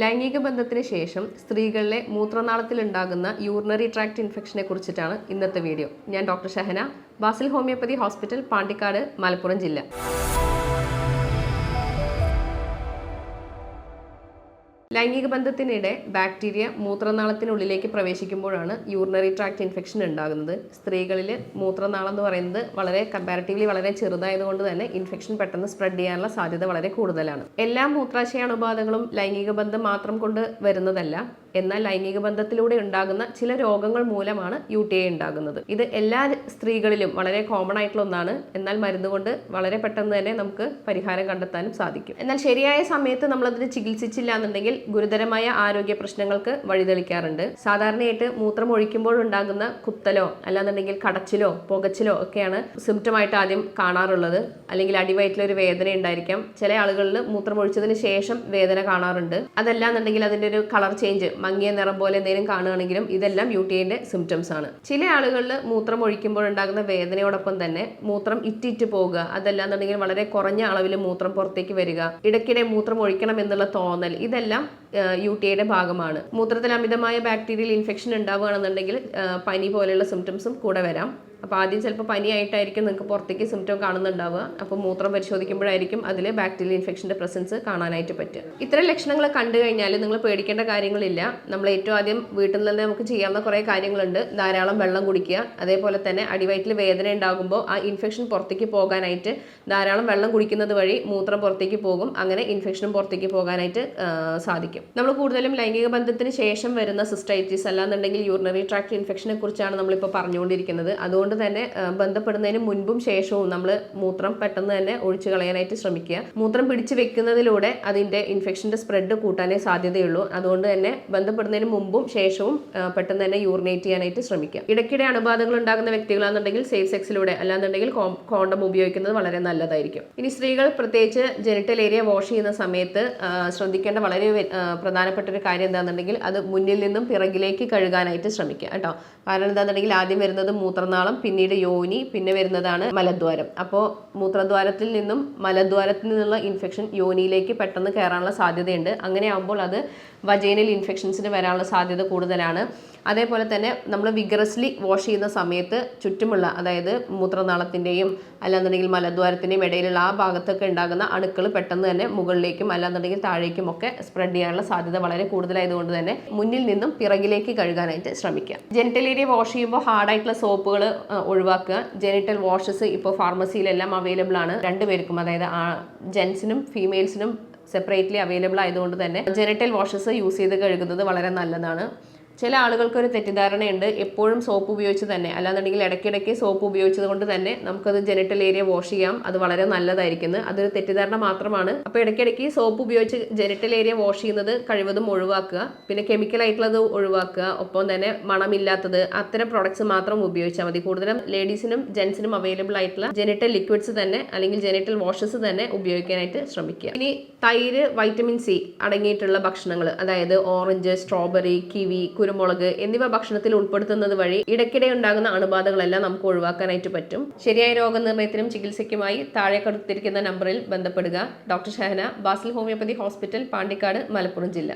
ലൈംഗിക ബന്ധത്തിന് ശേഷം സ്ത്രീകളിലെ മൂത്രനാളത്തിലുണ്ടാകുന്ന യൂറിനറി ട്രാക്ട് ഇൻഫെക്ഷനെ കുറിച്ചിട്ടാണ് ഇന്നത്തെ വീഡിയോ ഞാൻ doctor Shahana. Basil homoeopathy hospital Pandikkad Malappuram ജില്ല. ലൈംഗിക ബന്ധത്തിനിടെ ബാക്ടീരിയ മൂത്രനാളത്തിനുള്ളിലേക്ക് പ്രവേശിക്കുമ്പോഴാണ് യൂറിനറി ട്രാക്ട് ഇൻഫെക്ഷൻ ഉണ്ടാകുന്നത്. സ്ത്രീകളിൽ മൂത്രനാളം എന്ന് പറയുന്നത് വളരെ കമ്പാരിറ്റീവ്ലി വളരെ ചെറുതായതുകൊണ്ട് തന്നെ ഇൻഫെക്ഷൻ പെട്ടെന്ന് സ്പ്രെഡ് ചെയ്യാനുള്ള സാധ്യത വളരെ കൂടുതലാണ്. എല്ലാ മൂത്രാശയ അണുബാധകളും ലൈംഗിക ബന്ധം മാത്രം കൊണ്ട് വരുന്നതല്ല എന്നാൽ ലൈംഗിക ബന്ധത്തിലൂടെ ഉണ്ടാകുന്ന ചില രോഗങ്ങൾ മൂലമാണ് യു ടി ഐ ഉണ്ടാകുന്നത്. ഇത് എല്ലാ സ്ത്രീകളിലും വളരെ കോമൺ ആയിട്ടുള്ള ഒന്നാണ്. എന്നാൽ മരുന്ന് കൊണ്ട് വളരെ പെട്ടെന്ന് തന്നെ നമുക്ക് പരിഹാരം കണ്ടെത്താനും സാധിക്കും. എന്നാൽ ശരിയായ സമയത്ത് നമ്മൾ നമ്മളതിന് ചികിത്സിച്ചില്ല എന്നുണ്ടെങ്കിൽ ഗുരുതരമായ ആരോഗ്യ പ്രശ്നങ്ങൾക്ക് വഴിതെളിക്കാറുണ്ട്. സാധാരണയായിട്ട് മൂത്രം ഒഴിക്കുമ്പോൾ ഉണ്ടാകുന്ന കുത്തലോ അല്ലാന്നുണ്ടെങ്കിൽ കടച്ചിലോ പുകച്ചിലോ ഒക്കെയാണ് സിംറ്റം ആയിട്ട് ആദ്യം കാണാറുള്ളത്. അല്ലെങ്കിൽ അടിവയറ്റിലൊരു വേദന ഉണ്ടായിരിക്കാം. ചില ആളുകളിൽ മൂത്രം ഒഴിച്ചതിന് ശേഷം വേദന കാണാറുണ്ട്. അതല്ലാന്നുണ്ടെങ്കിൽ അതിന്റെ ഒരു കളർ ചേഞ്ച് മങ്ങിയ നിറം പോലെ എന്തെങ്കിലും കാണുകയാണെങ്കിലും ഇതെല്ലാം യു ടി ഐന്റെ സിംറ്റംസ് ആണ്. ചില ആളുകളിൽ മൂത്രം ഒഴിക്കുമ്പോൾ ഉണ്ടാകുന്ന വേദനയോടൊപ്പം തന്നെ മൂത്രം ഇറ്റിറ്റ് പോകുക അതല്ലാന്നുണ്ടെങ്കിൽ വളരെ കുറഞ്ഞ അളവിൽ മൂത്രം പുറത്തേക്ക് വരിക ഇടയ്ക്കിടെ മൂത്രം ഒഴിക്കണം എന്നുള്ള തോന്നൽ ഇതെല്ലാം യു ടി ഐയുടെ ഭാഗമാണ്. മൂത്രത്തിൽ അമിതമായ ബാക്ടീരിയൽ ഇൻഫെക്ഷൻ ഉണ്ടാവുകയാണെന്നുണ്ടെങ്കിൽ പനി പോലെയുള്ള സിംറ്റംസും കൂടെ വരാം. അപ്പോൾ ആദ്യം ചിലപ്പോൾ പനിയായിട്ടായിരിക്കും നിങ്ങൾക്ക് പുറത്തേക്ക് സിംറ്റം കാണുന്നുണ്ടാവുക. അപ്പോൾ മൂത്രം പരിശോധിക്കുമ്പോഴായിരിക്കും അതിൽ ബാക്ടീരിയൽ ഇൻഫെക്ഷന്റെ പ്രസൻസ് കാണാനായിട്ട് പറ്റും ഇത്തരം ലക്ഷണങ്ങൾ കണ്ടു കഴിഞ്ഞാൽ നിങ്ങൾ പേടിക്കേണ്ട കാര്യങ്ങളില്ല. നമ്മൾ ഏറ്റവും ആദ്യം വീട്ടിൽ നിന്ന് നമുക്ക് ചെയ്യാവുന്ന കുറേ കാര്യങ്ങളുണ്ട്. ധാരാളം വെള്ളം കുടിക്കുക അതേപോലെ തന്നെ അടിവയറ്റിൽ വേദന ഉണ്ടാകുമ്പോൾ ആ ഇൻഫെക്ഷൻ പുറത്തേക്ക് പോകാനായിട്ട് ധാരാളം വെള്ളം കുടിക്കുന്നത് വഴി മൂത്രം പുറത്തേക്ക് പോകും. അങ്ങനെ ഇൻഫെക്ഷനും പുറത്തേക്ക് പോകാനായിട്ട് സാധിക്കും. നമ്മൾ കൂടുതലും ലൈംഗിക ബന്ധത്തിന് ശേഷം വരുന്ന സിസ്റ്റൈറ്റിസ് അല്ലാന്നുണ്ടെങ്കിൽ യൂറിനറി ട്രാക്ട് ഇൻഫെക്ഷനെ കുറിച്ചാണ് നമ്മളിപ്പോൾ പറഞ്ഞുകൊണ്ടിരിക്കുന്നത്. അതുകൊണ്ട് തന്നെ ആ, ബന്ധപ്പെടുന്നതിന് മുൻപും ശേഷവും നമ്മൾ മൂത്രം പെട്ടെന്ന് തന്നെ ഒഴിച്ചു കളയാനായിട്ട് ശ്രമിക്കുക. മൂത്രം പിടിച്ചു വെക്കുന്നതിലൂടെ അതിന്റെ ഇൻഫെക്ഷന്റെ സ്പ്രെഡ് കൂട്ടാനേ സാധ്യതയുള്ളൂ. അതുകൊണ്ട് തന്നെ ബന്ധപ്പെടുന്നതിന് മുമ്പും ശേഷവും പെട്ടെന്ന് തന്നെ യൂറിനേറ്റ് ചെയ്യാനായിട്ട് ശ്രമിക്കുക. ഇടയ്ക്കിടെ അണുബാധകൾ ഉണ്ടാകുന്ന വ്യക്തികളാണെന്നുണ്ടെങ്കിൽ സേഫ് സെക്സിലൂടെ അല്ലാന്നുണ്ടെങ്കിൽ കോണ്ടം ഉപയോഗിക്കുന്നത് വളരെ നല്ലതായിരിക്കും. ഇനി സ്ത്രീകൾ പ്രത്യേകിച്ച് ജെനിറ്റൽ ഏരിയ വാഷ് ചെയ്യുന്ന സമയത്ത് ശ്രദ്ധിക്കേണ്ട വളരെ പ്രധാനപ്പെട്ട ഒരു കാര്യം എന്താണെന്നുണ്ടെങ്കിൽ അത് മുന്നിൽ നിന്നും പിറകിലേക്ക് കഴുകാനായിട്ട് ശ്രമിക്കുക കേട്ടോ. കാരണം എന്താണെന്നുണ്ടെങ്കിൽ ആദ്യം വരുന്നത് മൂത്രനാളം പിന്നീട് യോനി പിന്നെ വരുന്നതാണ് മലദ്വാരം. അപ്പോൾ മൂത്രദ്വാരത്തിൽ നിന്നും മലദ്വാരത്തിൽ നിന്നുള്ള ഇൻഫെക്ഷൻ യോനിയിലേക്ക് പെട്ടെന്ന് കയറാനുള്ള സാധ്യതയുണ്ട്. അങ്ങനെ ആകുമ്പോൾ അത് വജൈനൽ ഇൻഫെക്ഷൻസിന് വരാനുള്ള സാധ്യത കൂടുതലാണ്. അതേപോലെ തന്നെ നമ്മൾ വിഗറസ്ലി വാഷ് ചെയ്യുന്ന സമയത്ത് ചുറ്റുമുള്ള അതായത് മൂത്രനാളത്തിന്റെയും അല്ലാന്നുണ്ടെങ്കിൽ മലദ്വാരത്തിന്റെയും ഇടയിലുള്ള ആ ഭാഗത്തൊക്കെ ഉണ്ടാകുന്ന അണുക്കൾ പെട്ടെന്ന് തന്നെ മുകളിലേക്കും അല്ലാന്നുണ്ടെങ്കിൽ താഴേക്കും ഒക്കെ സ്പ്രെഡ് ചെയ്യാനുള്ള സാധ്യത വളരെ കൂടുതലായതുകൊണ്ട് തന്നെ മുന്നിൽ നിന്നും പിറകിലേക്ക് കഴുകാനായിട്ട് ശ്രമിക്കുക. ജെനിറ്റൽ ഏരിയ വാഷ് ചെയ്യുമ്പോൾ ഹാർഡായിട്ടുള്ള സോപ്പുകൾ ഒഴിവാക്കുക. ജെനിറ്റൽ വാഷസ് ഇപ്പോൾ ഫാർമസിയിലെല്ലാം അവൈലബിൾ ആണ്. രണ്ടുപേർക്കും അതായത് ജെൻസിനും ഫീമെയിൽസിനും സെപ്പറേറ്റ്ലി അവൈലബിൾ ആയതുകൊണ്ട് തന്നെ ജെനിറ്റൽ വാഷസ് യൂസ് ചെയ്ത് കഴുകുന്നത് വളരെ നല്ലതാണ്. ചില ആളുകൾക്ക് ഒരു തെറ്റിദ്ധാരണയുണ്ട്. എപ്പോഴും സോപ്പ് ഉപയോഗിച്ച് തന്നെ. അല്ലാന്നുണ്ടെങ്കിൽ ഇടയ്ക്കിടയ്ക്ക് സോപ്പ് ഉപയോഗിച്ചത് കൊണ്ട് തന്നെ നമുക്കത് ജെനിറ്റൽ ഏരിയ വാഷ് ചെയ്യാം. അത് വളരെ നല്ലതായിരിക്കുന്നത് അതൊരു തെറ്റിദ്ധാരണ മാത്രമാണ്. അപ്പോൾ ഇടയ്ക്കിടയ്ക്ക് സോപ്പ് ഉപയോഗിച്ച് ജെനിറ്റൽ ഏരിയ വാഷ് ചെയ്യുന്നത് കഴിവതും ഒഴിവാക്കുക. പിന്നെ കെമിക്കൽ ആയിട്ടുള്ളത് ഒഴിവാക്കുക. ഒപ്പം തന്നെ മണമില്ലാത്തത് അത്തരം പ്രോഡക്ട്സ് മാത്രം ഉപയോഗിച്ചാൽ മതി. കൂടുതലും ലേഡീസിനും ജെൻസിനും അവൈലബിൾ ആയിട്ടുള്ള ജെനിറ്റൽ ലിക്വിഡ്സ് തന്നെ അല്ലെങ്കിൽ ജെനിറ്റൽ വാഷസ് തന്നെ ഉപയോഗിക്കാനായിട്ട് ശ്രമിക്കുക. ഇനി തൈര് വൈറ്റമിൻ സി അടങ്ങിയിട്ടുള്ള ഭക്ഷണങ്ങൾ അതായത് ഓറഞ്ച് സ്ട്രോബെറി കിവി കുരുമുളക് എന്നിവ ഭക്ഷണത്തിൽ ഉൾപ്പെടുത്തുന്നത് വഴി ഇടയ്ക്കിടെ ഉണ്ടാകുന്ന അണുബാധകളെല്ലാം നമുക്ക് ഒഴിവാക്കാനായിട്ട് പറ്റും. ശരിയായ രോഗനിർണയത്തിനും ചികിത്സയ്ക്കുമായി താഴെ കൊടുത്തിരിക്കുന്ന നമ്പറിൽ ബന്ധപ്പെടുക. Doctor Shahana Basil homoeopathy hospital Pandikkad Malappuram ജില്ല.